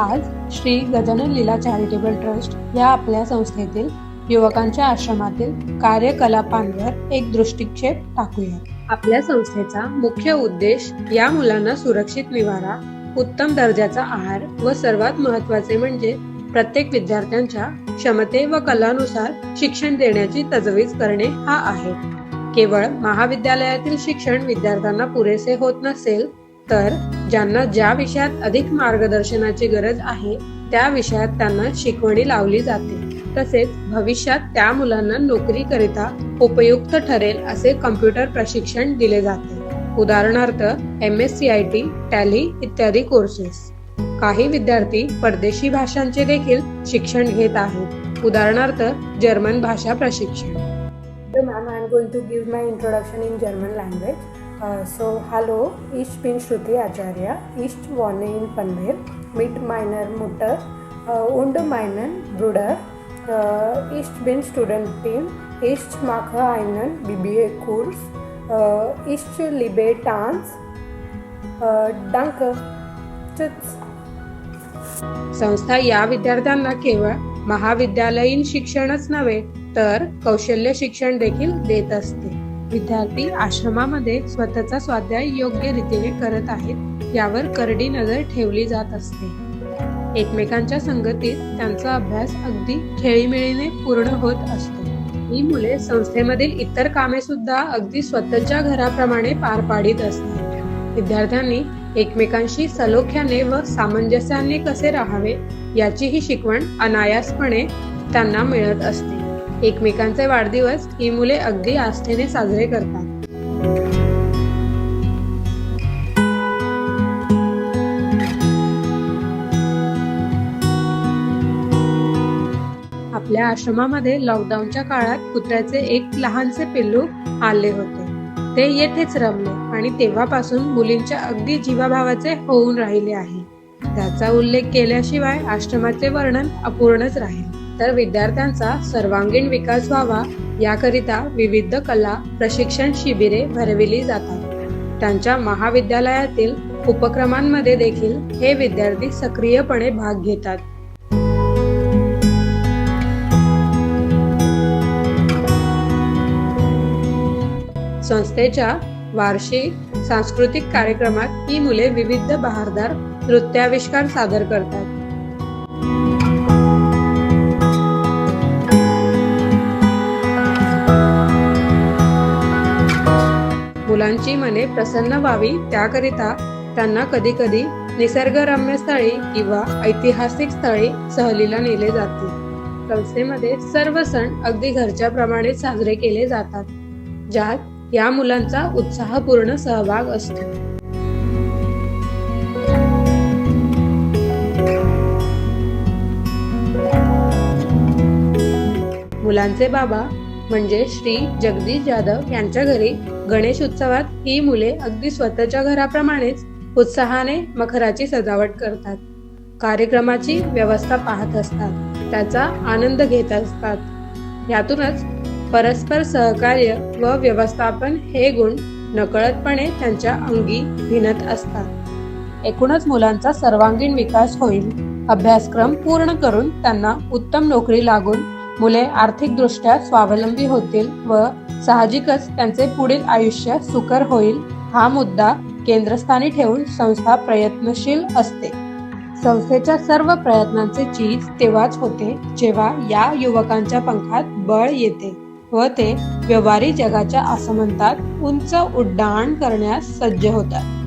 आज Shri Gajanan Leela charitable trust या आपल्या संस्थेतील युवकांच्या आश्रमातील कार्यकलापांवर एक दृष्टिक्षेप टाकूया. आपल्या संस्थेचा मुख्य उद्देश या मुलांना सुरक्षित निवारा उत्तम दर्जाचा आहार व सर्वात महत्त्वाचे म्हणजे प्रत्येक विद्यार्थ्यांच्या क्षमते व कलानुसार शिक्षण देण्याची तजवीज करणे हा आहे. केवळ महाविद्यालयातील शिक्षण विद्यार्थ्यांना पुरेसे होत नसेल तर ज्यांना ज्या विषयात अधिक मार्गदर्शनाची गरज आहे त्या विषयात त्यांना शिकवणी लावली जाते. तसेच भविष्यात त्या मुलांना नोकरीकरिता उपयुक्त ठरेल असे कम्प्युटर प्रशिक्षण दिले जाते. उदाहरणार्थ M S C I T tally इत्यादी कोर्सेस काही विद्यार्थी परदेशी भाषांचे देखील शिक्षण घेत आहेत. उदाहरणार्थ जर्मन भाषा प्रशिक्षण. Ma'am I am going to give my introduction in German language. So hello ईश बिन श्रुती आचार्य ईश्ट वॉने इन पनवेल मिट मायनर मुटर उंड मायनन ब्रुडर ईस्ट बिन स्टुडंट टीम ईस्ट माख आयनन बी बी ए कोर्स ईस्ट लिबे टान्स डंक संस्था या विद्यार्थ्यांना केवळ महाविद्यालयीन शिक्षणच नव्हे तर कौशल्य शिक्षण देखील देत असते. विद्यार्थी आश्रमामध्ये स्वतःचा स्वाध्याय योग्य रीतीने करत आहेत यावर करडी नजर ठेवली जात असते. एकमेकांच्या संगतीत त्यांचा अभ्यास अगदी खेळीमेळीने पूर्ण होत असतो. ही मुले संस्थेमधील इतर कामे सुद्धा अगदी स्वतःच्या घराप्रमाणे पार पाडित असतात. विद्यार्थ्यांनी एकमेकांशी सलोख्याने व सामंजस्याने कसे राहावे याची ही शिकवण अनायासपणे त्यांना मिळत असते. एकमेकांचे वाढदिवस ही मुले अगदी आस्थेने साजरे करतात. आपल्या आश्रमामध्ये लॉकडाऊनच्या काळात कुत्र्याचे एक लहानसे पिल्लू आले होते. ते येथेच रमले आणि तेव्हापासून मुलींच्या अगदी जीवाभावाचे होऊन राहिले आहे. त्याचा उल्लेख केल्याशिवाय आश्रमाचे वर्णन अपूर्णच राहील. तर विद्यार्थ्यांचा सर्वांगीण विकास व्हावा याकरिता विविध कला प्रशिक्षण शिबिरे भरविली जातात. त्यांच्या महाविद्यालयातील उपक्रमांमध्ये देखील हे विद्यार्थी सक्रियपणे भाग घेतात. संस्थेच्या वार्षिक सांस्कृतिक कार्यक्रमात ही मुले विविध बहारदार नृत्याविष्कार सादर करतात. मुलांची मने प्रसन्न व्हावी त्याकरिता त्यांना कधी कधी निसर्गरम्य स्थळी किंवा ऐतिहासिक स्थळी सहलीला नेले जाते. संस्थेमध्ये सर्व सण अगदी घरच्या प्रमाणे साजरे केले जातात ज्यात या मुलांचा उत्साहपूर्ण सहभाग असतो. मुलांचे बाबा म्हणजे श्री जगदीश जाधव यांच्या घरी गणेश उत्सवात ही मुले अगदी स्वतःच्या घराप्रमाणेच उत्साहाने मखराची सजावट करतात. कार्यक्रमाची व्यवस्था पाहत असतात. त्याचा आनंद घेत असतात. यातूनच परस्पर सहकार्य व व्यवस्थापन हे गुण नकळतपणे त्यांच्या अंगी भिनत असतात. एकूणच मुलांचा सर्वांगीण विकास होईल. अभ्यासक्रम पूर्ण करून त्यांना उत्तम नोकरी लागून मुले आर्थिकदृष्ट्या स्वावलंबी होतील व साहजिकच त्यांचे पुढील आयुष्य सुकर होईल हा मुद्दा केंद्रस्थानी ठेवून संस्था प्रयत्नशील असते. संस्थेच्या सर्व प्रयत्नांचे चीज तेव्हाच होते जेव्हा या युवकांच्या पंखात बळ येते व ते व्यवहारी जगाच्या आसमंतात उंच उड्डाण करण्यास सज्ज होतात.